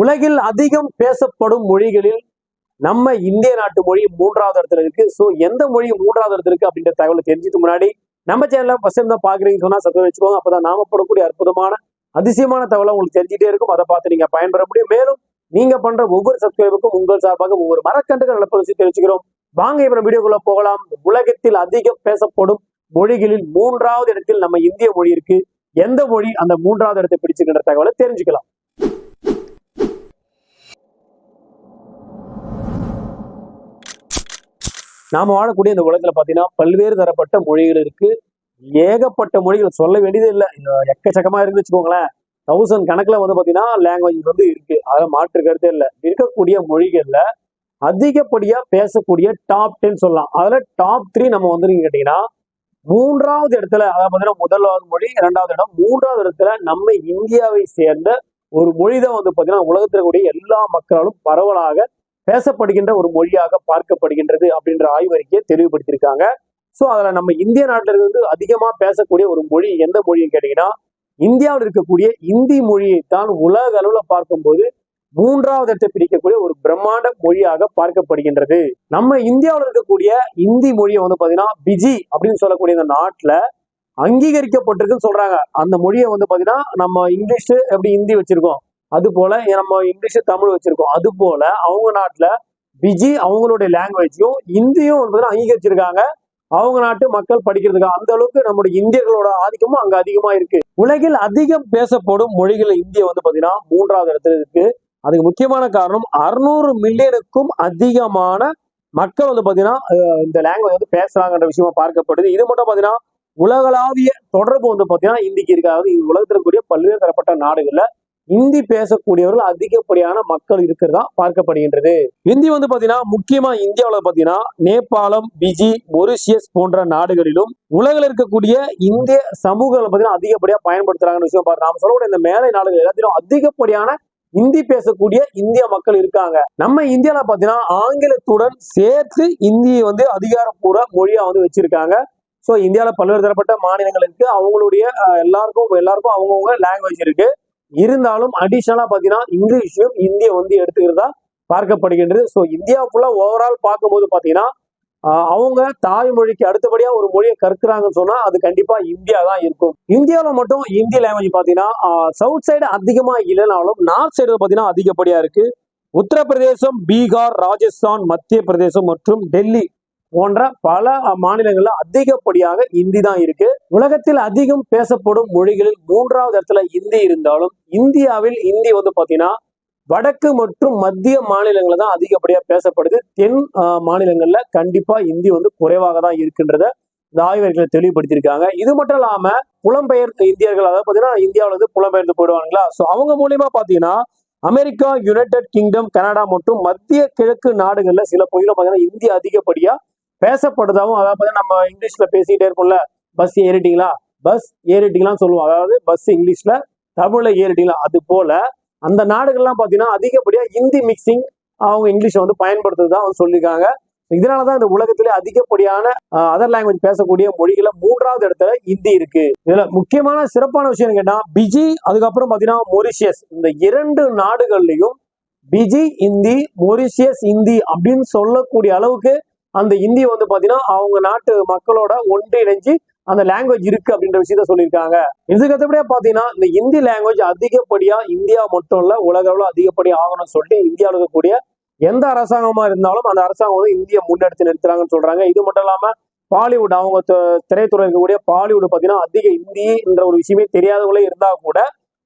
உலகில் அதிகம் பேசப்படும் மொழிகளில் நம்ம இந்திய நாட்டு மொழி மூன்றாவது இடத்துல இருக்கு. ஸோ எந்த மொழி மூன்றாவது இடத்துல இருக்கு அப்படின்ற தகவலை தெரிஞ்சதுக்கு முன்னாடி நம்ம சேனல ஃபர்ஸ்ட் டைம் தான் பாக்குறீங்கன்னு சொன்னா சப்ஸ்கிரைப் வச்சுக்கோங்க. அப்பதான் நாம போடக்கூடிய அற்புதமான அதிசயமான தகவலை உங்களுக்கு தெரிஞ்சுட்டே இருக்கும். அதை பார்த்து நீங்க பயன்பெற முடியும். மேலும் நீங்க பண்ற ஒவ்வொரு சப்ஸ்கிரைபுக்கும் உங்கள் சார்பாக ஒவ்வொரு மரக்கன்றுகள் நடப்பதை பற்றி தெரிஞ்சுக்கிறோம் வாங்க இப்ப வீடியோக்குள்ள போகலாம். உலகத்தில் அதிகம் பேசப்படும் மொழிகளில் மூன்றாவது இடத்தில் நம்ம இந்திய மொழி இருக்கு. எந்த மொழி அந்த மூன்றாவது இடத்தை பிடிச்சிருக்கின்ற தகவலை தெரிஞ்சுக்கலாம். நாம வாழக்கூடிய இந்த உலகத்துல பாத்தீங்கன்னா பல்வேறு தரப்பட்ட மொழிகள் இருக்கு. ஏகப்பட்ட மொழிகள் சொல்ல வேண்டியது இல்லை. எக்கச்சக்கமா இருந்து வச்சுக்கோங்களேன். தௌசண்ட் கணக்குல வந்து பாத்தீங்கன்னா லாங்குவேஜ் வந்து இருக்கு. அதில் மாற்று கருத்தே இல்லை. இருக்கக்கூடிய மொழிகள்ல அதிகப்படியா பேசக்கூடிய டாப் டென் சொல்லலாம். அதுல டாப் த்ரீ நம்ம வந்து நீங்க கேட்டீங்கன்னா மூன்றாவது இடத்துல அதாவது பாத்தீங்கன்னா முதலாவது மொழி இரண்டாவது இடம் மூன்றாவது இடத்துல நம்ம இந்தியாவை சேர்ந்த ஒரு மொழி தான் வந்து பாத்தீங்கன்னா உலகத்தில் கூடிய எல்லா மக்களாலும் பரவலாக பேசப்படுகின்ற ஒரு மொழியாக பார்க்கப்படுகின்றது அப்படின்ற ஆய்வறிக்கையை தெளிவுபடுத்தியிருக்காங்க. ஸோ அதில் நம்ம இந்திய நாட்டில் இருந்து அதிகமாக பேசக்கூடிய ஒரு மொழி எந்த மொழின்னு கேட்டீங்கன்னா இந்தியாவில் இருக்கக்கூடிய இந்தி மொழியைத்தான் உலக அளவில் பார்க்கும்போது மூன்றாவது இடத்தை பிடிக்கக்கூடிய ஒரு பிரம்மாண்ட மொழியாக பார்க்கப்படுகின்றது. நம்ம இந்தியாவில் இருக்கக்கூடிய இந்தி மொழியை வந்து பார்த்தீங்கன்னா பிஜி அப்படின்னு சொல்லக்கூடிய இந்த நாட்டில் அங்கீகரிக்கப்பட்டிருக்குன்னு சொல்றாங்க. அந்த மொழியை வந்து பார்த்தீங்கன்னா நம்ம இங்கிலீஷ் எப்படி ஹிந்தி வச்சிருக்கோம்? அது போல நம்ம இங்கிலீஷ் தமிழ் வச்சிருக்கோம். அது போல அவங்க நாட்டுல பிஜி அவங்களுடைய லாங்குவேஜையும் இந்தியும் வந்து அங்கீகரிச்சிருக்காங்க. அவங்க நாட்டு மக்கள் படிக்கிறதுக்கு அந்த அளவுக்கு நம்முடைய இந்தியர்களோட ஆதிக்கமும் அங்க அதிகமா இருக்கு. உலகில் அதிகம் பேசப்படும் மொழிகள் இந்திய வந்து பாத்தீங்கன்னா மூன்றாவது இடத்துல இருக்கு. அதுக்கு முக்கியமான காரணம் அறுநூறு மில்லியனுக்கும் அதிகமான மக்கள் வந்து பாத்தீங்கன்னா இந்த லாங்குவேஜ் வந்து பேசுறாங்கன்ற விஷயமா பார்க்கப்படுது. இது மட்டும் பாத்தீங்கன்னா உலகளாவிய தொடர்பு வந்து பாத்தீங்கன்னா இந்திக்கு இருக்காது. இது உலகத்திற்குரிய இருக்கக்கூடிய பல்வேறு தரப்பட்ட நாடுகள்ல இந்தி பேசக்கூடியவர்கள் அதிகப்படியான மக்கள் இருக்கிறதா பார்க்கப்படுகின்றது. இந்தி வந்து பாத்தீங்கன்னா முக்கியமா இந்தியாவில் பாத்தீங்கன்னா நேபாளம் பிஜி மொரிஷியஸ் போன்ற நாடுகளிலும் உலகில் இருக்கக்கூடிய இந்திய சமூகங்களை பாத்தீங்கன்னா அதிகப்படியா பயன்படுத்துறாங்கன்னு விஷயம் பாரு. நாம சொல்லக்கூடிய இந்த மேலை நாடுகள் எல்லாத்திலும் அதிகப்படியான இந்தி பேசக்கூடிய இந்திய மக்கள் இருக்காங்க. நம்ம இந்தியாவில பாத்தீங்கன்னா ஆங்கிலத்துடன் சேர்த்து இந்தியை வந்து அதிகாரப்பூர்வ மொழியா வந்து வச்சிருக்காங்க. ஸோ இந்தியாவில் பல்வேறு தரப்பட்ட மாநிலங்கள் இருக்கு. அவங்களுடைய எல்லாருக்கும் எல்லாருக்கும் அவங்கவுங்க லாங்குவேஜ் இருக்கு. இருந்தாலும் அடிஷனலா பாத்தீங்கன்னா இங்கிலீஷையும் இந்திய வந்து எடுத்துக்கிறதா பார்க்கப்படுகின்றது. ஸோ இந்தியா ஃபுல்லா ஓவரால் பார்க்கும்போது பாத்தீங்கன்னா அவங்க தாய்மொழிக்கு அடுத்தபடியா ஒரு மொழியை கற்கிறாங்கன்னு சொன்னா அது கண்டிப்பா இந்தியா தான் இருக்கும். இந்தியாவில் மட்டும் இந்தி லாங்குவேஜ் பாத்தீங்கன்னா சவுத் சைடு அதிகமா இல்லைனாலும் நார்த் சைடு பாத்தீங்கன்னா அதிகப்படியா இருக்கு. உத்தரப்பிரதேசம் பீகார் ராஜஸ்தான் மத்திய பிரதேசம் மற்றும் டெல்லி போன்ற பல மாநிலங்கள்ல அதிகப்படியாக இந்தி தான் இருக்கு. உலகத்தில் அதிகம் பேசப்படும் மொழிகளில் மூன்றாவது இடத்துல இந்தி இருந்தாலும் இந்தியாவில் இந்தி வந்து பார்த்தீங்கன்னா வடக்கு மற்றும் மத்திய மாநிலங்கள தான் அதிகப்படியாக பேசப்படுது. தென் மாநிலங்களில் கண்டிப்பாக இந்தி வந்து குறைவாக தான் இருக்கின்றத இந்த ஆய்வர்களை தெளிவுபடுத்தியிருக்காங்க. இது மட்டும் இல்லாமல் புலம்பெயர் இந்தியர்கள் அதாவது பார்த்தீங்கன்னா இந்தியாவில் வந்து புலம்பெயர்ந்து போயிடுவாங்களா ஸோ அவங்க மூலியமா பார்த்தீங்கன்னா அமெரிக்கா யுனைடெட் கிங்டம் கனடா மற்றும் மத்திய கிழக்கு நாடுகளில் சில பகுதியில் பார்த்தீங்கன்னா இந்தி அதிகப்படியாக பேசப்படுதாகவும் அதாவது நம்ம இங்கிலீஷில் பேசிக்கிட்டே இருக்கோம்ல பஸ் ஏறிட்டீங்களா? பஸ் ஏறிட்டீங்களான்னு சொல்லுவோம். அதாவது பஸ் இங்கிலீஷ்ல தமிழ்ல ஏறிட்டீங்களா? அது போல அந்த நாடுகள்லாம் பாத்தீங்கன்னா அதிகப்படியா இந்தி மிக்சிங் அவங்க இங்கிலீஷை வந்து பயன்படுத்துறதா அவங்க சொல்லியிருக்காங்க. இதனாலதான் இந்த உலகத்திலே அதிகப்படியான அதர் லாங்குவேஜ் பேசக்கூடிய மொழிகள மூன்றாவது இடத்துல இந்தி இருக்கு. இதுல முக்கியமான சிறப்பான விஷயம் கேட்டா பிஜி அதுக்கப்புறம் பாத்தீங்கன்னா மொரிஷியஸ். இந்த இரண்டு நாடுகள்லையும் பிஜி இந்தி மொரிஷியஸ் இந்தி அப்படின்னு சொல்லக்கூடிய அளவுக்கு அந்த இந்தி வந்து பாத்தீங்கன்னா அவங்க நாட்டு மக்களோட ஒன்றிணைஞ்சு அந்த லாங்குவேஜ் இருக்கு அப்படின்ற விஷயத்த சொல்லியிருக்காங்க. இதுக்கு அடுத்தபடியா பாத்தீங்கன்னா இந்த இந்தி லாங்குவேஜ் அதிகப்படியா இந்தியா மட்டும் இல்ல உலக அளவு அதிகப்படியா ஆகணும்னு சொல்லிட்டு இந்தியாவில் இருக்கக்கூடிய எந்த அரசாங்கமா இருந்தாலும் அந்த அரசாங்கம் வந்து இந்தியை முன்னெடுத்து நிறுத்துறாங்கன்னு சொல்றாங்க. இது மட்டும் இல்லாம பாலிவுட் அவங்க திரைத்துறை இருக்கக்கூடிய பாலிவுட் பாத்தீங்கன்னா அதிக இந்தி என்ற ஒரு விஷயமே தெரியாதவங்களே இருந்தா கூட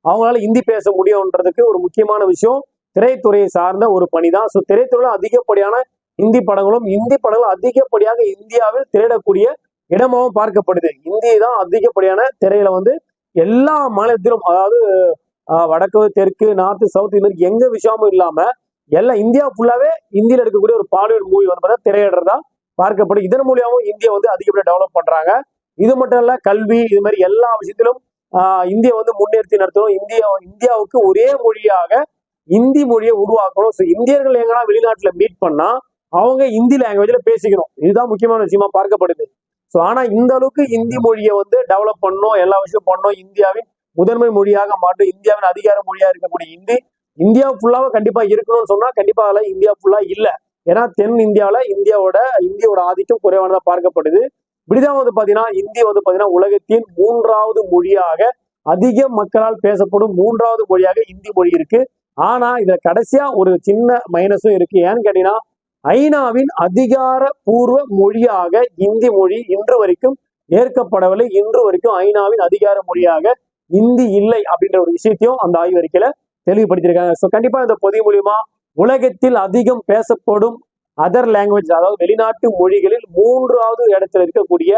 அவங்களால இந்தி பேச முடியும்ன்றதுக்கு ஒரு முக்கியமான விஷயம் திரைத்துறையை சார்ந்த ஒரு பணிதான். ஸோ திரைத்துறையில அதிகப்படியான இந்தி படங்களும் இந்தி படங்களும் அதிகப்படியாக இந்தியாவில் திரையிடக்கூடிய இடமாவும் பார்க்கப்படுது. இந்தி தான் அதிகப்படியான திரையில வந்து எல்லா மாநிலத்திலும் அதாவது ஆஹ், வடக்கு தெற்கு நார்த்து சவுத் இந்த மாதிரி எங்க விஷயமும் இல்லாம எல்லாம் இந்தியா ஃபுல்லாவே இந்தியில எடுக்கக்கூடிய ஒரு பாலிவுட் மூவி வந்து பார்த்தா திரையிடுறதா பார்க்கப்படும் இதன் மூலியமாவும் இந்தியா வந்து அதிகப்படியாக டெவலப் பண்றாங்க. இது மட்டும் இல்ல கல்வி இது மாதிரி எல்லா விஷயத்திலும் ஆஹ், இந்தியா வந்து முன்னிறுத்தி நடத்தணும். இந்தியா இந்தியாவுக்கு ஒரே மொழியாக இந்தி மொழியை உருவாக்கணும். ஸோ இந்தியர்கள் எங்கன்னா வெளிநாட்டுல மீட் பண்ணா அவங்க இந்தி லாங்குவேஜ்ல பேசிக்கணும். இதுதான் முக்கியமான விஷயமா பார்க்கப்படுது. ஸோ ஆனா இந்த அளவுக்கு இந்தி மொழியை வந்து டெவலப் பண்ணணும் எல்லா விஷயம் பண்ணணும் இந்தியாவின் முதன்மை மொழியாக மாற்றும் இந்தியாவின் அதிகார மொழியா இருக்கக்கூடிய இந்தி இந்தியா ஃபுல்லாவே கண்டிப்பா இருக்கணும்னு சொன்னா கண்டிப்பா அதுல இந்தியா ஃபுல்லா இல்ல. ஏன்னா தென் இந்தியாவில இந்தியாவோட இந்தியோட ஆதிக்கம் குறைவானதா பார்க்கப்படுது. இப்படிதான் வந்து பாத்தீங்கன்னா இந்தி வந்து பாத்தீங்கன்னா உலகத்தின் மூன்றாவது மொழியாக அதிக மக்களால் பேசப்படும் மூன்றாவது மொழியாக இந்தி மொழி இருக்கு. ஆனா இதுல கடைசியா ஒரு சின்ன மைனஸும் இருக்கு. ஏன்னு கேட்டீங்கன்னா ஐநாவின் அதிகாரபூர்வ மொழியாக இந்தி மொழி இன்று வரைக்கும் ஏற்கப்படவில்லை. இன்று வரைக்கும் ஐநாவின் அதிகார மொழியாக இந்தி இல்லை அப்படின்ற ஒரு விஷயத்தையும் அந்த ஆய்வறிக்கையில தெளிவுபடுத்தியிருக்காங்க. ஸோ கண்டிப்பா இந்த பொதி மூலியமா உலகத்தில் அதிகம் பேசப்படும் அதர் லாங்குவேஜ் அதாவது வெளிநாட்டு மொழிகளில் மூன்றாவது இடத்துல இருக்கக்கூடிய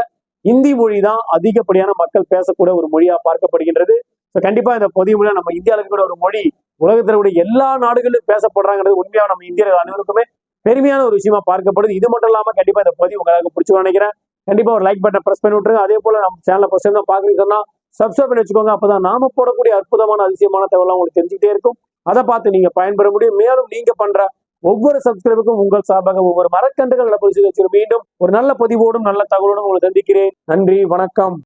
இந்தி மொழி தான் அதிகப்படியான மக்கள் பேசக்கூடிய ஒரு மொழியா பார்க்கப்படுகின்றது. ஸோ கண்டிப்பா இந்த பொதிவு மொழியா நம்ம இந்தியாவில் இருக்கக்கூடிய ஒரு மொழி உலகத்தில் உள்ள எல்லா நாடுகளிலும் பேசப்படுறாங்கிறது உண்மையாக நம்ம இந்தியர்கள் அனைவருக்குமே பெருமையான ஒரு விஷயமா பார்க்கப்படுது. இது மட்டும் இல்லாமல் கண்டிப்பா இந்த பதிவு உங்களுக்கு பிடிச்சிக்கணும்னு நினைக்கிறேன். கண்டிப்பா ஒரு லைக் பட்டன் பிரஸ் பண்ணி விட்டுருங்க. அதே போல நம்ம சேனலை ஃபர்ஸ்ட் தான் பாக்குறீங்க சப்ஸ்கிரைப் பண்ணி வச்சுக்கோங்க. அப்பதான் நாம போடக்கூடிய அற்புதமான அதிசயமான தகவலாம் உங்களுக்கு தெரிஞ்சுக்கிட்டே இருக்கும். அதை பார்த்து நீங்க பயன்பெற முடியும். மேலும் நீங்க பண்ற ஒவ்வொரு சப்ஸ்கிரைபுக்கும் உங்கள் சார்பாக ஒவ்வொரு மரக்கன்றுகள் நடப்பது மீண்டும் ஒரு நல்ல பதிவோடும் நல்ல தகவலோடும் உங்களை சந்திக்கிறேன். நன்றி வணக்கம்.